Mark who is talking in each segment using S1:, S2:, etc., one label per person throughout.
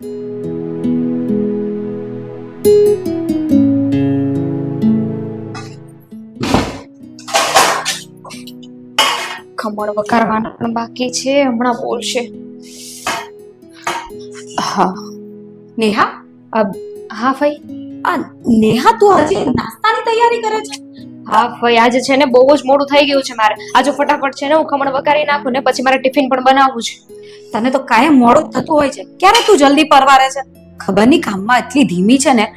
S1: ખમણ વઘારવાના પણ બાકી છે હમણાં બોલશે. હા.
S2: નેહા?
S1: હા ફઈ
S2: આ નેહા તું આજે નાસ્તાની તૈયારી કરે છે?
S1: હા ભાઈ આજે છે ને બહુ જ મોડું થઈ ગયું છે મારે. આજે ફટાફટ છે ને હું ખમણ વઘારી નાખું ને પછી મારે ટિફિન પણ બનાવવું છે.
S2: તને તો કાયમ મોડું થતું હોય છે. ક્યારે તું જલ્દી પરવારે છે? ખબર નહીં કામમાં એટલી ધીમી છે ને.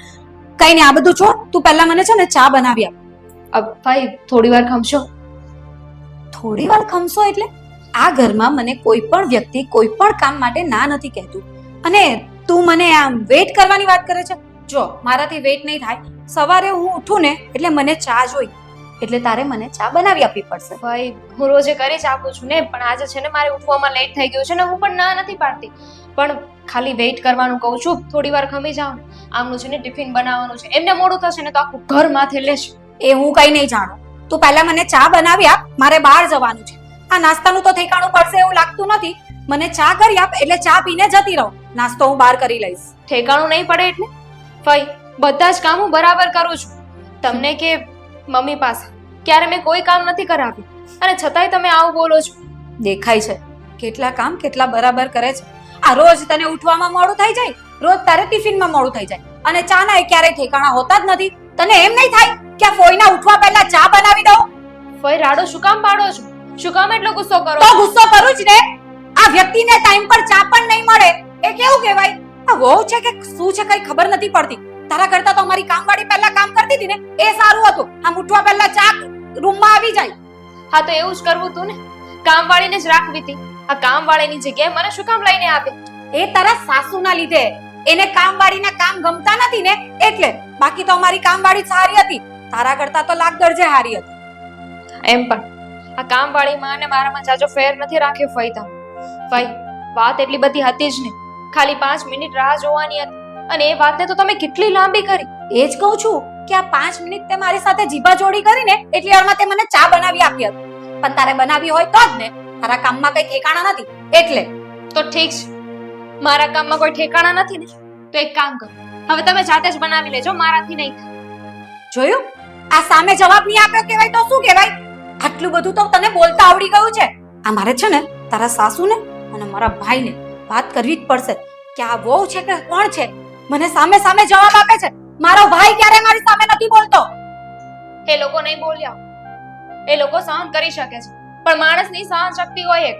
S2: કઈ નહીં આ બધું છોડ તું પહેલા મને છે ને ચા બનાવી આપ.
S1: ભાઈ થોડી વાર ખમશો.
S2: થોડી વાર ખમશો એટલે? આ ઘરમાં મને કોઈ પણ વ્યક્તિ કોઈ પણ કામ માટે ના નથી કહેતું. અને તું મને આમ વેઇટ કરવાની વાત કરે છે? જો મારાથી વેઇટ નહીં થાય. સવારે હું ઉઠું ને એટલે મને ચા જોઈ. એટલે તારે મને ચા બનાવી આપવી પડશે.
S1: ભાઈ હું રોજે કરી જ આપું છું ને પણ આજે છે ને મારે ઉઠવામાં લેટ થઈ ગયું છે ને હું પણ ના નથી પાડતી. પણ ખાલી વેઇટ કરવાનું કહું છું થોડી વાર ખમી જાઓ. ને આમનું છે ને ટિફિન બનાવવાનું છે. એમને મોડું થશે ને તો આખું ઘર માથે લેશે.
S2: એ હું કઈ નહીં જાણું. તું પહેલા મને ચા બનાવી આપ મારે બહાર જવાનું છે. આ નાસ્તાનું તો ઠેકાણું પડશે એવું લાગતું નથી. મને ચા કરી આપ એટલે ચા પીને જતી રહો. નાસ્તો હું બહાર કરી લઈશ.
S1: ઠેકાણું નહીં પડે એટલે? ફઈ બધા જ કામ હું બરાબર કરું છું. તમને કે મમ્મી પાસે? ક્યારે મેં કોઈ કામ નથી કરાવ્યું. અને છતાંય તમે આવું બોલો છો.
S2: દેખાય છે. કેટલા કામ કેટલા બરાબર કરે છે. આ રોજ તને ઉઠવામાં મોડું થઈ જાય રોજ તારે ટિફિનમાં મોડું થઈ જાય. અને ચા ના ક્યારેય ઠેકાણા હોતા જ નથી. તને એમ નહીં થાય કે આ ફોઈના ઉઠવા પહેલા ચા બનાવી દઉં?
S1: ફોઈ રાડો શું કામ પાડો છો? શું કામ એટલો ગુસ્સો કરો
S2: તો ગુસ્સો કરું જ ને. આ વ્યક્તિને ટાઈમ પર ચા પણ નહીં મળે. એ કેવું કહેવાય? આ વહુ છે કે શું છે કઈ ખબર નથી પડતી. તારા કરતા તો અમારી કામવાળી પહેલા કામ કરતી હતી ને એ સારું હતું. આમ ઉઠવા પહેલા ચા રૂમમાં આવી જાય.
S1: હા તો એવું જ કરવું તું ને. કામવાળીને જ રાખવી હતી. આ કામવાળીની જગ્યાએ મને શું કામ લઈને આપે?
S2: એ તારા સાસુના લીધે. એને કામવાળીના કામ ગમતા નથી ને એટલે બાકી તો અમારી કામવાળી સારી હતી. તારા કરતા તો લાખ દરજે હારી હતી.
S1: એમ પણ. આ કામવાળીમાં અને મારામાં જાજો ફેર નથી રાખ્યો ફઈ તમ ફઈ વાત એટલી બધી હતી જ નહીં. ખાલી પાંચ મિનિટ રાહ જોવાની હતી. અને એ વાતને તો તમે કેટલી લાંબી કરી.
S2: એ જ કહું છું કે આ પાંચ મિનિટ તે મારી સાથે જીભા જોડી કરીને એટલી વારમાં તે મને ચા બનાવી આપી હતી. પણ તારે બનાવી હોય તો જ ને. તારા કામમાં કઈ ઠેકાણા નથી. એટલે
S1: તો ઠીક છે. મારા કામમાં કોઈ ઠેકાણા નથી ને. તો એક કામ કરો. હવે તમે જાતે જ બનાવી લેજો, મારાથી નહીં
S2: જોયું? આ સામે જવાબ નહીં આપ્યો કહેવાય તો શું કહેવાય? આટલું બધું તો તને બોલતા આવડી ગયું છે. આ મારે છે ને તારા સાસુને અને મારા ભાઈને વાત કરવી જ પડશે. કે આ વહુ છે કે કોણ છે? મને સામે સામે જવાબ આપે છે. મારો ભાઈ ક્યારે મારી સામે નથી બોલતો?
S1: એ લોકો નહીં બોલ્યા. એ લોકો સહન કરી શકે છે. પણ માણસની સહન શક્તિ હોય એક.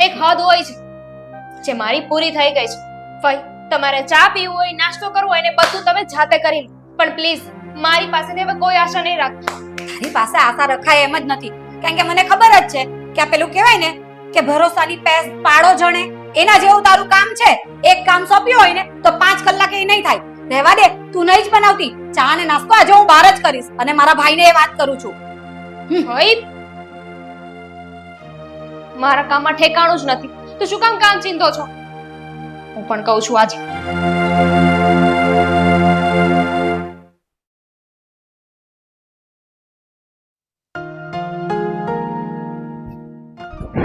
S1: એક હદ હોય છે. જે મારી પૂરી થઈ ગઈ છે. ફઈ તમારે ચા પીવું હોય નાસ્તો કરવો હોય ને બધું તમે જાતે કરી લો. પણ પ્લીઝ મારી પાસેથી હવે કોઈ આશા નહીં રાખતા.
S2: તારી પાસે આશા રખાય એમ જ નથી. કારણ કે મને ખબર જ છે કે આ પેલું કહેવાય ને કે ભરોસાની પેસ પાડો જણે. એના જેવું તારું કામ છે એક કામ સોંપ્યું હોય ને તો પાંચ કલાકે એ નહીં થાય. રહેવા દે તું નહીં જ બનાવતી. ચા ને નાસ્તો આજે હું બહાર જ કરીશ અને મારા ભાઈને એ વાત કરું છું.
S1: મારા કામમાં ઠેકાણું જ નથી. તો શું કામ કામ ચિંતો છો? હું પણ કહું છું આજે.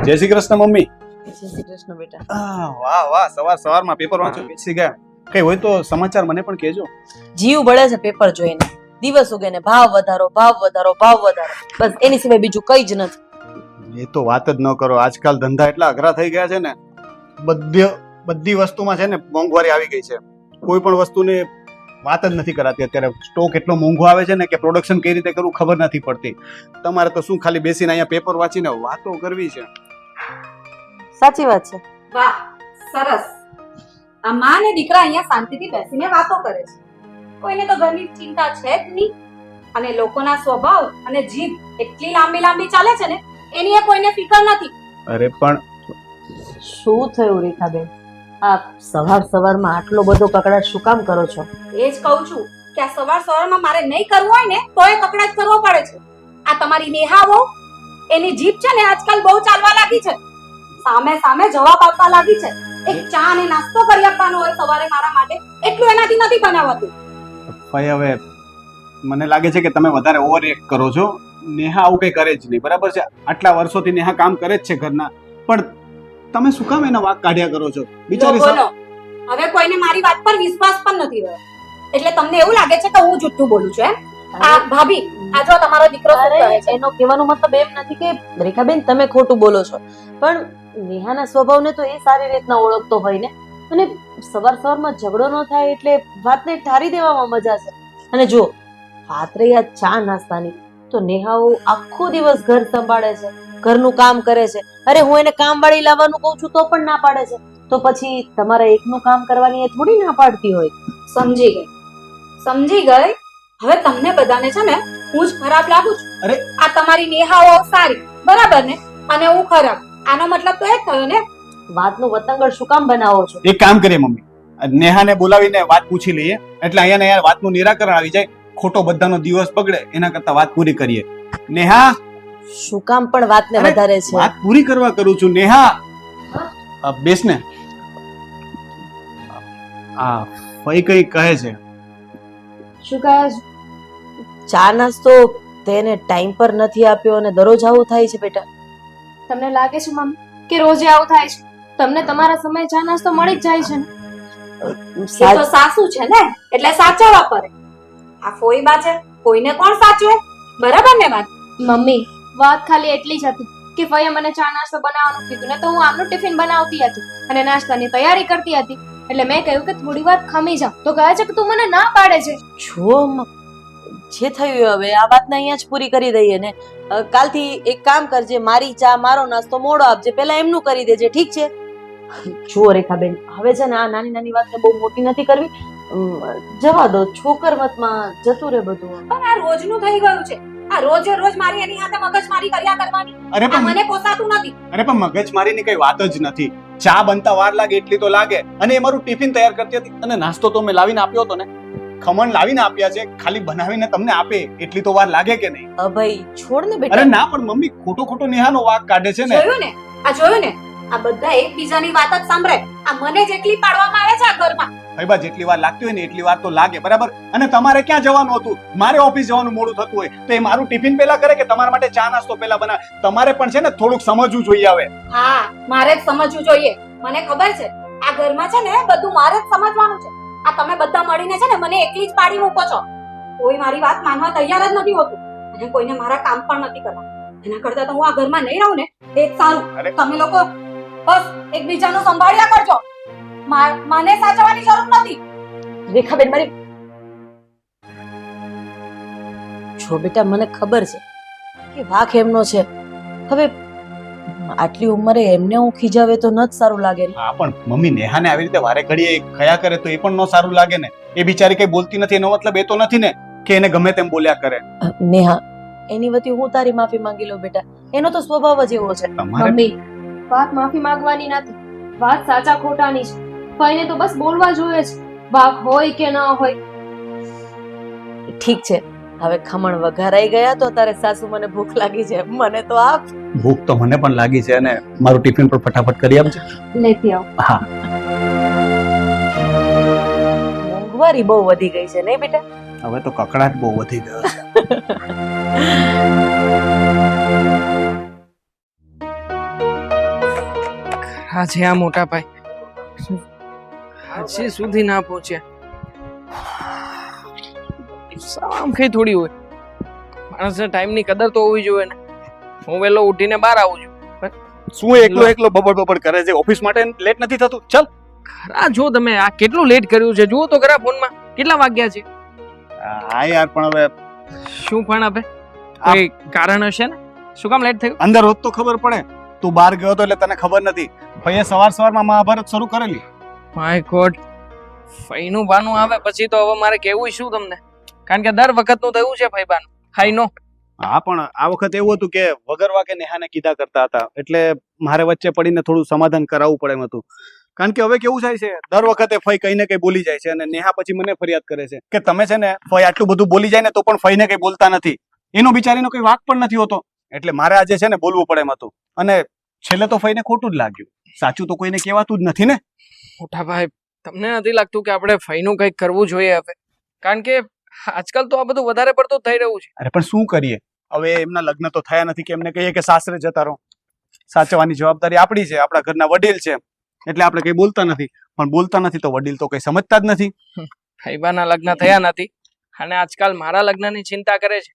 S3: જય શ્રી કૃષ્ણ મમ્મી.
S4: જય શ્રી કૃષ્ણ બેટા.
S3: આહ, વાહ વાહ સવાર સવારમાં પેપર વાંચો બેસી ગયા. કઈ હોય તો સમાચાર મને પણ કહેજો.
S4: જીવ બળે છે પેપર જોઈને. દિવસ ઉગે ને ભાવ વધારો ભાવ વધારો ભાવ વધારો. બસ એની સિવાય બીજું કઈ જ નથી.
S3: એ તો વાત જ ન કરો. આજકાલ ધંધા એટલા અઘરા થઈ ગયા છે ને બધી બધી વસ્તુમાં છે ને મોંઘવારી આવી ગઈ છે. કોઈ પણ વસ્તુને વાત જ નથી કરાતી અત્યારે. સ્ટોક એટલો મોંઘો આવે છે ને કે પ્રોડક્શન કઈ રીતે કરવું ખબર નથી પડતી. તમારે તો શું ખાલી બેસીને અહીંયા પેપર વાંચીને વાતો કરવી છે?
S4: સાચી વાત છે.
S2: વાહ સરસ. આ માં ને દીકરા અહીંયા શાંતિથી બેસીને વાતો કરે છે. કોઈને તો ઘરની ચિંતા છે જ નહીં. અને લોકોના સ્વભાવ અને જીભ એટલી લાંબી લાંબી ચાલે છે ને એની એ કોઈને ફિકર નથી.
S3: અરે પણ
S4: શું થયું રેખાબેન? આપ સવાર સવારમાં આટલો બધો કકડાટ શું કામ કરો છો?
S2: એ જ કહું છું કે આ સવાર સવારમાં મારે નહીં કરવું હોય ને તો એ કકડાટ કરવો પડે છે. આ તમારી નેહા બહુ એની જીભ છે ને આજકાલ બહુ ચાલવા લાગી છે. સામે સામે જવાબ આપવા લાગી છે. એક ચા અને નાસ્તો કરી આપવાનો હોય સવારે મારા માટે. એટલું એનાથી નથી બનાવાતું.
S3: ભાઈ હવે મને લાગે છે કે તમે વધારે ઓવર એક્ટ કરો છો. નેહા આવું કંઈ કરે જ નહીં. બરાબર છે? આટલા વર્ષોથી નેહા કામ કરે જ છે ઘરના. પણ તમે શું કામ એના વાક કાઢ્યા કરો છો? બિચારી
S2: બોલો હવે કોઈને મારી વાત પર વિશ્વાસ પણ નથી રહ્યો. એટલે તમને એવું લાગે છે કે હું જુઠ્ઠું બોલું છું એમ? ભાભી આ જો તમારો દીકરો શું
S4: અરે
S2: કહે છે?
S4: એનો કહેવાનો મતલબ એમ નથી કે રેખાબેન તમે ખોટું બોલો છો. પણ નેહાના સ્વભાવને તો એ સારી રીતના ઓળખતો હોય ને? અને સવાર સવારમાં ઝઘડો ન થાય એટલે વાતને ઠારી દેવામાં મજા છે. અને જો વાત રહી આ ચા નાસ્તાની તો નેહાઓ આખો દિવસ ઘર સંભાળે છે ઘરનું કામ કરે છે. અરે હું એને કામ વાળી લાવવાનું કહું છું તો પણ ના પાડે છે. તો પછી તમારા એકનું કામ કરવાની એ થોડી ના પાડતી હોય?
S2: સમજી ગઈ. સમજી ગઈ? હવે તમને બધાને છે ને હું જ ખરાબ લાગુ છું.
S3: અરે!
S2: આ તમારી નેહાઓ સારી બરાબર ને? અને હું ખરાબ. આનો મતલબ તો એ જ થયો ને
S4: વાતનું વતંગળ શું કામ બનાવો છો?
S3: એક કામ કરીએ મમ્મી. નેહાને બોલાવીને વાત પૂછી લઈએ. એટલે અહીંયા ને અહીંયા વાતનું નિરાકરણ આવી જાય. ખોટો બધાનો દિવસ બગડે એના કરતા વાત પૂરી કરીએ. નેહા!
S4: શું કામ પણ વાતને વધારે છે?
S3: વાત પૂરી કરવા કરું છું. નેહા! બેસ ને. આ ફઈ કઈ કહે છે?
S1: શું કહે છે?
S4: ચા નાસ્તો તેને ટાઈમ પર નથી આપ્યો અને દરરોજ આવું થાય છે બેટા.
S1: તમને લાગે છે મમ્મી કે રોજે આવું થાય છે? તમને તમારા સમય ચા નાસ્તો મળી જ જાય છે ને.
S2: એ તો સાસુ છે ને એટલે સાચવવા પડે. આ ફોઈબા છે કોઈને કોણ સાચવે? બરાબર ને વાત?
S1: મમ્મી વાત ખાલી એટલી જ હતી કે ફઈએ મને ચા નાસ્તો બનાવવાનું કીધું ને તો હું આમનું ટિફિન બનાવતી હતી અને નાસ્તાની તૈયારી કરતી હતી. એટલે મેં કહ્યું કે થોડી વાર ખમી જાઉં તો કહે છે કે તું મને ના પાડે છે.
S4: જો મ- જે થયું હવે આ વાતને અહીંયા જ પૂરી કરી દઈએ ને. કાલથી એક કામ કરજે મારી ચા મારો નાસ્તો મોડો આપજે પહેલા એમનું કરી દેજે ઠીક છે? જુઓ રેખાબેન હવે છે ને આ નાની નાની વાતને બહુ મોટી નથી કરવી. જવા દો છોકર મતમાં જતું રહે બધું
S2: પણ આ રોજનું થઈ ગયું છે. આ રોજે રોજ મારી એની સાથે મગજમારી કર્યા કરવાની.
S3: અરે પણ
S2: મને પોસાતું નથી.
S3: અરે પણ મગજમારીની કઈ વાત જ નથી. ચા બનતા વાર લાગે એટલી તો લાગે. અને એ મારું ટિફિન તૈયાર કરતી હતી. અને નાસ્તો તો મેં લાવીને આપ્યો હતો ને. ખમણ લાવીને આપ્યા છે ખાલી બનાવીને તમને આપે એટલી તો વાર લાગે કે નહીં?
S4: અભય છોડ ને
S3: અરે ના પણ મમ્મી ખોટો ખોટો નેહાનો વાક કાઢે છે ને.
S2: જોયું ને? આ જોયું ને? આ બધા એકબીજાની વાત જ સાંભળે. આ મને જેટલી પાડવામાં આવે છે આ ઘરમાં.
S3: ભાઈબા જેટલી વાર લાગતી હોય ને એટલી વાર તો લાગે બરાબર? અને તમારે ક્યાં જવાનું હતું? મારે ઓફિસ જવાનું મોડું થતું હોય. તો એ મારું ટિફિન પહેલા કરે કે તમારા માટે ચા નાસ્તો પહેલા બનાવે? તમારે પણ છે ને થોડુંક સમજવું જોઈએ હવે.
S2: હા મારે જ સમજવું જોઈએ. મને ખબર છે આ ઘરમાં છે ને બધું મારે જ સમજવાનું છે. આ તમે બધા મળીને છે ને મને એકલી જ પાડી મૂકો છો. કોઈ મારી વાત માનવા તૈયાર જ નથી હોતું. અને કોઈને મારા કામ પણ નથી કરવા એના કરતા તો હું આ ઘરમાં નહીં રહું ને એ સારું. તમે લોકો બસ એકબીજાનું સંભાળ્યા કરજો. મને સાચવવાની જરૂર નથી.
S4: રેખાબેન મારી જો બેટા મને ખબર છે કે વાક એમનો છે. હવે આટલી ઉંમરે એમને હું ખીજાવે તો ન જ સારું લાગે ને.
S3: હા પણ મમ્મી નેહાને આવી રીતે વારે ઘડીએ ખયા કરે તો એ પણ ન સારું લાગે ને? એ બિચારી કઈ બોલતી નથી એનો મતલબ એ તો નથી ને કે એને ગમે તેમ બોલ્યા કરે.
S4: નેહા એની વતી હું તારી માફી માંગી લઉં બેટા. એનો તો સ્વભાવ જ એવો છે.
S1: મમ્મી વાત માફી માંગવાની નથી. વાત સાચા ખોટાની છે. ભાઈને તો બસ બોલવા જોઈએ છે વાક હોય કે ન હોય.
S4: ઠીક છે. હવે ખમણ વઘારાઈ ગયા તો તારે સાસુ મને ભૂખ લાગી છે. મને તો આપ.
S3: ભૂખ તો મને પણ લાગી છે અને મારું ટિફિન પણ ફટાફટ કરી આપજો.
S1: લેતી આવ.
S3: હા.
S4: મોંઘવારી બહુ વધી ગઈ છે નહીં બેટા?
S3: હવે તો કકડાટ બહુ વધી ગયો છે.
S5: હા આ મોટા ભાઈ. આજે સુધી ના પહોંચ્યા. આમ કઈ થોડી હોય. માણસને ટાઈમની કદર તો હોવી જોઈએ ને. હું વહેલો ઉઠીને બહાર આવું છું.
S3: શું એકલો એકલો બબડ બબડ કરે છે? ઓફિસ માટે લેટ નથી થતું? ચલ.
S5: ખરા જો તમે આ કેટલું લેટ કર્યું છે? જુઓ તો ખરા ફોનમાં કેટલા વાગ્યા છે?
S3: હા યાર પણ હવે
S5: શું પણ હવે કોઈ કારણ હશે ને? શું કામ લેટ થયું?
S3: અંદર હોત તો ખબર પડે. તું બહાર ગયો તો એટલે તને ખબર નથી. ભાઈએ સવાર સવારમાં મહાભારત શરૂ કરેલી.
S5: માય ગોડ ફઈનું ભાનું આવે પછી તો હવે મારે કેવું શું તમને? કારણ કે દર વખતનું તો એવું છે ભાઈબાન. હાઈ નો.
S3: હા પણ આ વખત એવું હતું કે વગર વાકે નેહાને કીધા કરતા હતા. એટલે મારે વચ્ચે પડીને થોડું સમાધાન કરાવવું પડે એમ હતું. કારણ કે હવે કેવું થાય છે દર વખતે ફઈ કઈ ને કઈ બોલી જાય છે અને નેહા પછી મને ફરિયાદ કરે છે કે તમે છે ને ફઈ આટલું બધું બોલી જાય ને તો પણ ફઈને કઈ બોલતા નથી. એનો બિચારીનો કઈ વાક પણ નથી હોતો. એટલે મારે આજે છે ને બોલવું પડે એમ હતું. અને છેલ્લે તો ફઈને ખોટું જ લાગ્યું. સાચું તો કોઈને કહેવાતું જ નથી ને.
S5: મોટા ભાઈ તમને નથી લાગતું કે આપણે ફઈનું કંઈક કરવું જોઈએ હવે? કારણ કે આજકાલ તો આ બધું વધારે પડતું થઈ રહ્યું છે.
S3: અરે પણ શું કરીએ? હવે એમના લગ્ન તો થયા નથી કે એમને કહીએ કે સાસરે જતા રહો. સાચવવાની જવાબદારી આપણી છે આપણા ઘરના વડીલ છે. એટલે આપણે કઈ બોલતા નથી. પણ બોલતા નથી તો વડીલ તો કઈ સમજતા જ નથી.
S5: ભાઈબાના લગ્ન થયા નથી. અને આજકાલ મારા લગ્નની ચિંતા કરે છે.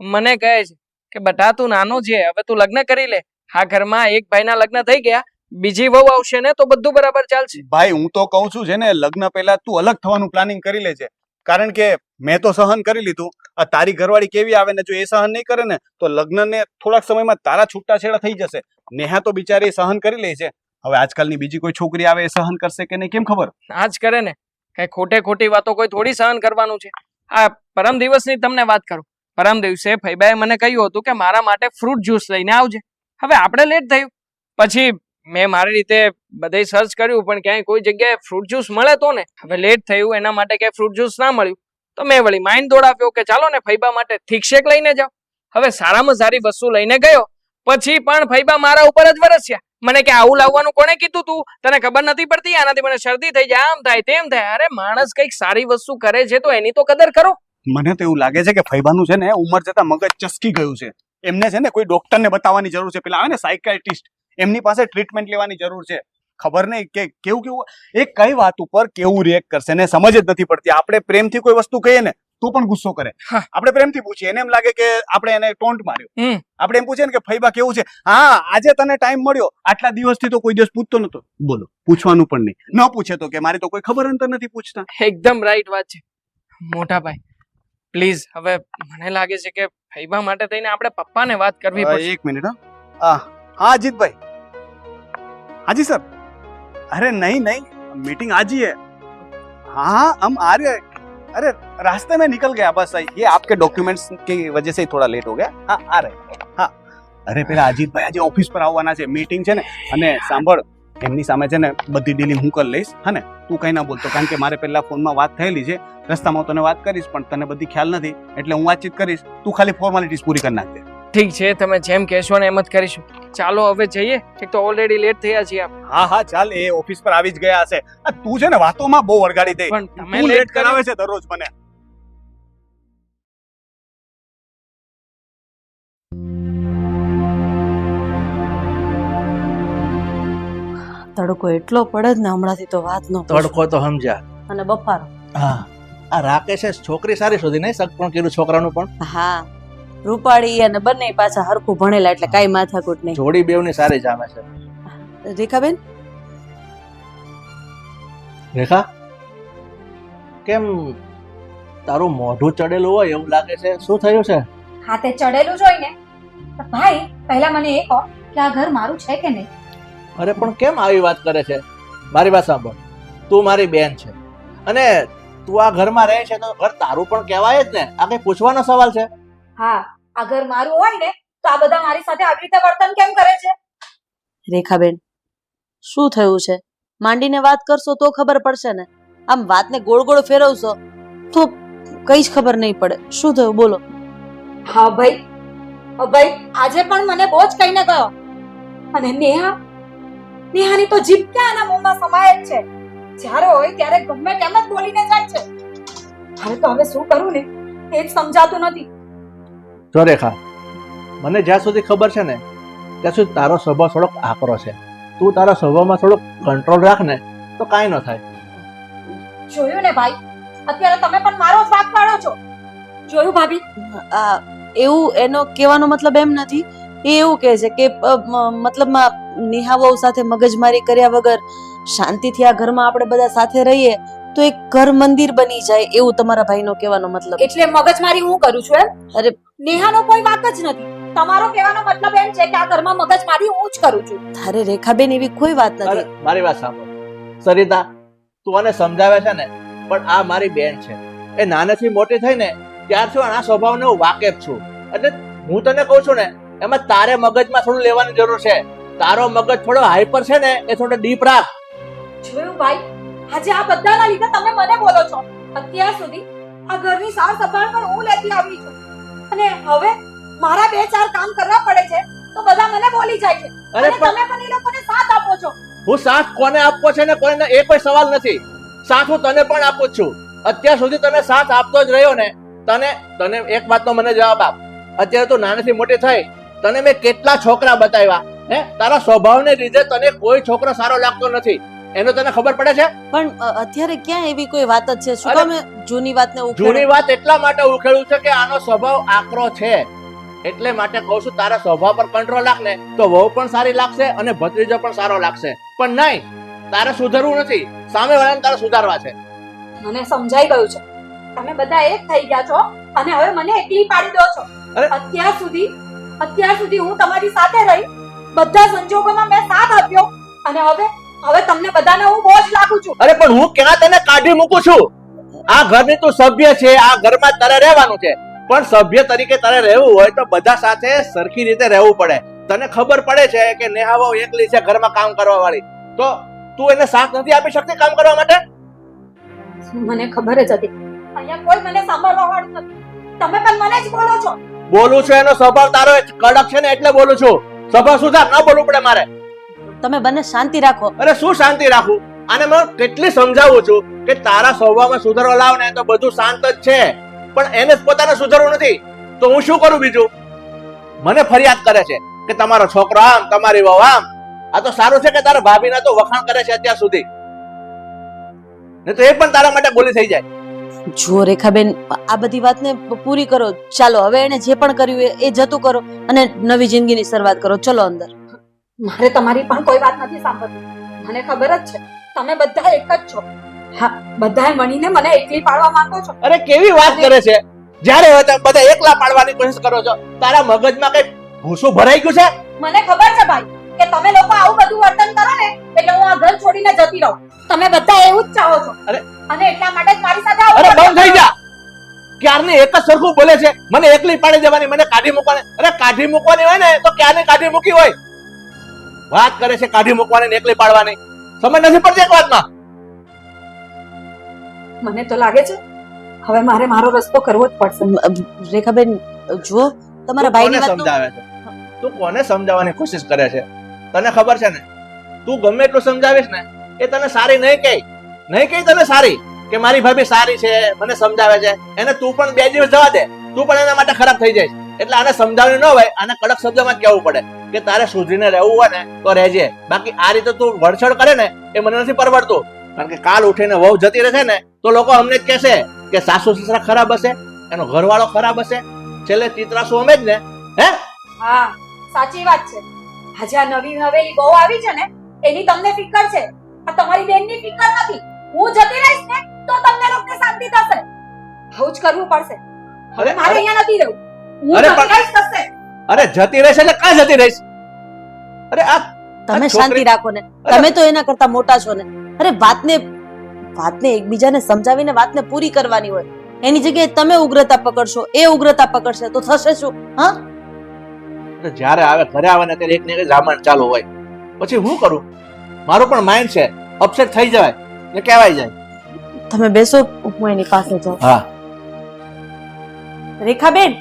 S5: મને કહે છે કે બટા તું નાનો છે હવે તું લગ્ન કરી લે. આ ઘરમાં એક ભાઈના લગ્ન થઈ ગયા. બીજી વહુ આવશે ને તો બધું બરાબર ચાલશે.
S3: ભાઈ હું તો કહું છું છે ને લગ્ન પહેલા તું અલગ થવાનું પ્લાનિંગ કરી લેજે. કારણ કે મેં તો સહન કરી લીધું. આ તારી ઘરવાળી કેવી આવે ને જો એ સહન નહીં કરે ને, તો લગ્નને થોડાક સમયમાં તારા છૂટાછેડા થઈ જશે. નેહા તો બિચારી સહન કરી લે છે. હવે આજકાલની બીજી કોઈ છોકરી આવે એ સહન કરશે કે નહીં, કેમ ખબર?
S5: આ જ કરે ને. કઈ ખોટે ખોટી વાતો કોઈ થોડી સહન કરવાનું છે. આ પરમ દિવસની તમને વાત કરું. પરમ દિવસે ફૈબાએ મને કહ્યું હતું કે મારા માટે ફ્રૂટ જ્યુસ લઈને આવજે. હવે આપણે લેટ થયું. પછી મેં મારી રીતે બધે સર્ચ કર્યું, પણ ક્યાંય કોઈ જગ્યાએ ફ્રૂટ જ્યુસ મળે તો ને? હવે લેટ થયું, એના માટે ક્યાંય ફ્રૂટ જ્યુસ ના મળ્યું. તો મેં વળી માઇન્ડ દોડાવ્યો કે ચાલો ને ફૈબા માટે થીક શેક લઈને જાઓ? હવે સારામાં સારી વસ્તુ લઈને ગયો, પછી પણ ફૈબા મારા ઉપર જ વરસ્યા. મને કે આવું લાવવાનું કોણે કીધું તું? તને ખબર નથી પડતી? આનાથી મને શરદી થઈ જાય, આમ થાય, તેમ થાય. અરે માણસ કંઈક સારી વસ્તુ કરે છે તો એની તો કદર કરો.
S3: મને તો એવું લાગે છે કે ફૈબાનું છે ને, ઉંમર જતા મગજ ચસકી ગયું છે. એમને છે ને કોઈ ડોક્ટરને બતાવવાની જરૂર છે. પેલા આવે ને સાયકાઇટ્રિસ્ટ એમની પાસે ટ્રીટમેન્ટ લેવાની જરૂર છે. ખબર નહીં કે કેવું કેવું એ કઈ વાત ઉપર કેવું રિએક્ટ કરશે ને સમજ જ નથી પડતી. આપણે પ્રેમથી કોઈ વસ્તુ કહીએ ને તો પણ ગુસ્સો કરે. આપણે પ્રેમથી પૂછીએ. એને એમ લાગે કે આપણે એને ટોન્ટ માર્યો. આપણે એમ પૂછીએ ને કે ફૈબા કેવું છે? હા આજે તને ટાઈમ મળ્યો. આટલા દિવસથી તો કોઈ દિવસ પૂછતો નતો. બોલો પૂછવાનું પણ નહીં. ન પૂછે તો કે મારી તો કોઈ ખબર અંતર નથી પૂછતા.
S5: એકદમ રાઈટ વાત છે. મોટા ભાઈ પ્લીઝ હવે મને લાગે છે કે ફૈબા માટે થઈને આપણે પપ્પાને વાત કરવી પડશે.
S3: એક મિનિટ હા. હા હા અજીતભાઈ હાજી સર अरे नहीं नहीं मीटिंग आज ही है हाँ हम आ रहे हैं अरे रास्ते में निकल गया बस ये आपके डॉक्यूमेंट्स की वजह से थोड़ा लेट हो गया हाँ आ रहे हैं હા અરે પેલા અજીતભાઈ આજે ઓફિસ પર આવવાના છે મીટિંગ છે ને અને સાંભળ એમની સામે છે ને બધી ડીલિંગ હું કરી લઈશ હા ને તું કઈ ના બોલતો કારણ કે મારે પહેલા ફોનમાં વાત થયેલી છે રસ્તામાં હું તને વાત કરીશ પણ તને બધી ખ્યાલ નથી એટલે હું વાતચીત કરીશ તું ખાલી ફોર્માલિટીઝ પૂરી કરી નાખજે
S5: ઠીક છે તમે જેમ કહેશો ને એમ જ કરીશું. ચાલો હવે જઈએ. એક તો ઓલરેડી લેટ થયા છીએ આપણે.
S3: હા હા ચાલ એ ઓફિસ પર આવી જ ગયા હશે. આ તું છે ને વાતોમાં બહુ વળગાડી દે.
S5: પણ તમે લેટ
S3: કરાવે છે દરરોજ મને.
S4: તડકો એટલો પડે જ ને હમણાંથી તો વાત ન
S6: તડકો તો સમજ્યા.
S4: અને બફારો.
S6: હા આ રાકેશે છોકરી સારી શોધી નહીં સગ પણ કર્યું છોકરાનું પણ.
S4: હા. રૂપાળી અને બંને પાછા હરખું ભણેલા એટલે કાંઈ માથાકૂટ નહીં.
S6: જોડી બેવની સારી જામે છે.
S4: રેખાબેન?
S6: રેખા? કેમ તારું મોઢું ચડેલું હોય એવું લાગે છે? શું થયું છે?
S2: હાથે ચડેલું જ હોય ને. ભાઈ પહેલા મને એ કહો કે આ ઘર મારું છે કે નહીં?
S6: અરે પણ કેમ આવી વાત કરે છે? મારી વાત સાંભળ. તું મારી બેન છે. અને તું આ ઘરમાં રહે છે તો ઘર તારું પણ કહેવાય જ ને. આ કઈ પૂછવાનો સવાલ છે?
S2: હા આ ઘર મારું હોય ને તો આ બધા મારી સાથે આવી રીતે વર્તન કેમ કરે છે?
S4: રેખાબેન શું થયું છે? માંડીને વાત કરશો તો ખબર પડશે ને. આમ વાતને ગોળ ગોળ ફેરવશો તો કઈ જ ખબર નહીં પડે. શું થયું? બોલો.
S2: હા ભાઈ. હા ભાઈ આજે પણ મને બહુ જ કહીને ગયો. અને નેહા નેહાની તો જીભ ક્યાં આના મોંમાં સમાય જ છે? જ્યારે હોય ત્યારે ગમે તેમ જ બોલીને જાય છે. હવે તો હવે શું કરું ને? એ જ સમજાતું નથી.
S6: જો રેખા મને જ્યાં સુધી ખબર છે ને ત્યાં સુધી તારો સ્વભાવ થોડોક આકરો છે. તું તારા સ્વભાવમાં થોડોક કંટ્રોલ રાખ ને તો કાંઈ ન થાય.
S2: જોયું ને ભાઈ? અત્યારે તમે પણ મારો જ ભાગ પાડો છો. જોયું ભાભી?
S4: આ એવું એનો કહેવાનો મતલબ એમ નથી. એ એવું કહે છે કે મતલબમાં નેહા બહુ સાથે મગજમારી કર્યા વગર શાંતિથી આ ઘરમાં આપણે બધા સાથે રહીએ તો એક ઘર મંદિર બની જાય એવું તમારા ભાઈનો કહેવાનો મતલબ?
S2: એટલે મગજમારી હું કરું છું એમ?
S4: અરે
S2: નેહાનો કોઈ વાક જ નથી. તમારો કહેવાનો મતલબ એમ છે કે આ ઘરમાં મગજમારી હું જ કરું છું.
S4: તારે રેખાબેન એવી કોઈ વાત નથી.
S6: મારી વાત સાંભળ. સરિતા તું આને સમજાવે છે ને પણ આ મારી બેન છે. એ નાનેથી મોટી થઈ ને ત્યારથી આના સ્વભાવને હું વાકેફ છું. એટલે હું તને કહું છું ને એમાં તારે મગજમાં થોડું લેવાની જરૂર છે. તારો મગજ થોડો હાઈપર છે ને એ થોડો ડીપ રાખ.
S2: જોયું ભાઈ? આજે આ બધાના લીધે તમે મને બોલો છો. અત્યાર સુધી આ ઘરની સાર સંભાળ પણ હું લેતી આવી છું. અને હવે મારા બે ચાર કામ કરવા પડે છે તો બધા મને બોલી જાય છે.
S6: અરે
S2: અને તમે પણ એ લોકોને સાથ આપો છો.
S6: હું સાથ કોને આપવો છે ને કોને એ કોઈ સવાલ નથી. સાથ હું તને પણ આપું છું. અત્યાર સુધી તને સાથ આપતો જ રહ્યો ને તને તને એક વાતનો મને જવાબ આપ. અત્યારે તું નાનેથી મોટી થઈ તને મેં કેટલા છોકરા બતાવ્યા હે? તારા સ્વભાવને લીધે તને કોઈ છોકરો સારો લાગતો નથી. એનો તને ખબર પડે છે?
S4: પણ અત્યારે ક્યાં એવી કોઈ વાત જ છે? શું કામ જૂની વાતને
S6: જૂની વાત એટલા માટે ઉકેલું છે કે આનો સ્વભાવ આકરો છે. એટલે માટે કહું છું તારા સ્વભાવ પર કંટ્રોલ રાખ ને તો વહુ પણ સારી લાગશે અને ભત્રીજો પણ સારો લાગશે. પણ નહીં તારે સુધરવું નથી. સામે વાળાને તારે સુધારવા છે.
S2: મને સમજાઈ ગયું છે. તમે બધા એક થઈ ગયા છો અને હવે મને એકલી પાડી દો છો! અત્યાર સુધી અત્યાર સુધી હું તમારી સાથે રહી બધા સંજોગોમાં મેં સાથ આપ્યો અને હવે હવે તમને બધાને હું બોજ લાગુ છું.
S6: અરે પણ હું ક્યાં તને કાઢી મૂકું છું? આ ઘરની તું સભ્ય છે આ ઘરમાં તારે રહેવાનું છે. પણ સભ્ય તરીકે તારે રહેવું હોય તો બધા સાથે સરખી રીતે રહેવું પડે. તને ખબર પડે છે કે નેહા વહુ એકલી છે ઘરમાં કામ કરવા વાળી તો તું એને સાથ નથી આપી શકતી કામ કરવા માટે?
S2: મને ખબર જ હતી. અહીંયા કોઈ મને સાંભળવા વાળું નથી. તમે પણ મને જ બોલો છો.
S6: બોલું છું એનો સ્વભાવ તારો કડક છે ને એટલે બોલું છું. સ્વભાવ સુધાર ન બોલવું પડે મારે.
S4: તમે બંને શાંતિ રાખો.
S6: અરે શું શાંતિ રાખું? આને હું કેટલી સમજાવું છું કે તારા સ્વભાવમાં સુધારો લાવ ને તો બધું શાંત જ છે. પણ એને પોતાને સુધારવું નથી. તો હું શું કરું બીજું? મને ફરિયાદ કરે છે કે તમારો છોકરો આમ તમારી વહુ આમ. આ તો સારું છે કે તારા ભાભીના તો વખાણ કરે છે અત્યાર સુધી. ને તો એ પણ તારા માટે બોલી થઈ જાય.
S4: જુઓ રેખાબેન આ બધી વાતને પૂરી કરો. ચાલો હવે એને જે પણ કર્યું એ- એ જતું કરો અને નવી જિંદગીની શરૂઆત કરો. ચલો અંદર.
S2: મારે તમારી પણ કોઈ વાત નથી સાંભળતી મને ખબર જ છે તમે બધા એક જ છો. હા બધાએ મળીને મને એકલી પાડવા માંગો છો.
S6: અરે કેવી વાત કરે છે? જ્યારે તમે બધા એકલા પાડવાની કોશિશ કરો છો તારા મગજમાં કઈ ભૂસું ભરાઈ ગયું છે?
S2: મને ખબર છે ભાઈ કે તમે લોકો આવું બધું વર્તન કરો ને એટલે હું આ ઘર છોડીને જતી રહું. તમે બધા એવું જ ચાહો છો.
S6: અરે!
S2: અને એટલા માટે જ મારી સાથે આવો
S6: અરે બંધ થઈ જા. ક્યારની એક જ સરખું બોલે છે? મને એકલી પાડી દેવાની મને કાઢી મૂકવાની. અરે કાઢી મૂકવાની હોય ને તો ક્યારની કાઢી મૂકી હોય? વાત કરે છે કાઢી મૂકવાની ને એકલી પાડવાની. સમજ નથી પડતી એક વાતમાં
S2: મને તો લાગે છે હવે મારે મારો રસ્તો કરવો જ પડશે.
S4: રેખાબેન જુઓ તમારા
S6: કોને સમજાવે છે? તું કોને સમજાવવાની કોશિશ કરે છે? તને ખબર છે ને? તું ગમે એટલું સમજાવીશ ને એ તને સારી નહીં કહે. નહીં કહે તને સારી કે મારી ભાભી સારી છે મને સમજાવે છે. એને તું પણ બે દિવસ જવા દે. તું પણ એના માટે ખરાબ થઈ જાય એટલે આને સમજાવ્યું ન હોય આને કડક શબ્દમાં કહેવું પડે કે તારે સુધરીને રહેવું હોય ને તો રહેજે. બાકી આ રીતે તું વડછડ કરે ને એ મને નથી પરવડતું. કારણ કે કાલ ઉઠીને વહુ જતી રહેશે ને તો લોકો અમને જ કહેશે કે સાસુ સસરા ખરાબ હશે એનો ઘરવાળો ખરાબ હશે. છેલ્લે ચિત્રાસુ અમે જ ને હે?
S2: હા સાચી વાત છે. આજે આ નવી હવેલી બહુ આવી છે ને એની તમને ફિકર છે. આ તમારી બેનની ફિકર નથી. હું જતી રહીશ ને તો તમને લોકોને શાંતિ થશે. આવું જ કરવું પડશે. હવે મારે અહીંયા નથી રહેવું.
S6: અરે, પણ- અરે જતી રહેશે એટલે કાં જતી રહીશ? અરે આ
S4: તમે શાંતિ રાખો ને. તમે તો એના કરતા મોટા છો ને. અરે વાતને વાતને એકબીજાને સમજાવીને વાતને પૂરી કરવાની હોય. એની જગ્યાએ તમે ઉગ્રતા પકડશો એ ઉગ્રતા પકડશે તો થશે શું? હા?
S6: અરે જ્યારે આવે ઘરે આવે ને ત્યારે એક ને એક રામાયણ ચાલુ હોય. પછી હું કરું? મારું પણ માઇન્ડ છે. અપસેટ થઈ જાય ને કહેવાય જાય.
S4: તમે બેસો હું એની પાસે જાઉં.
S6: હા.
S4: રેખાબેન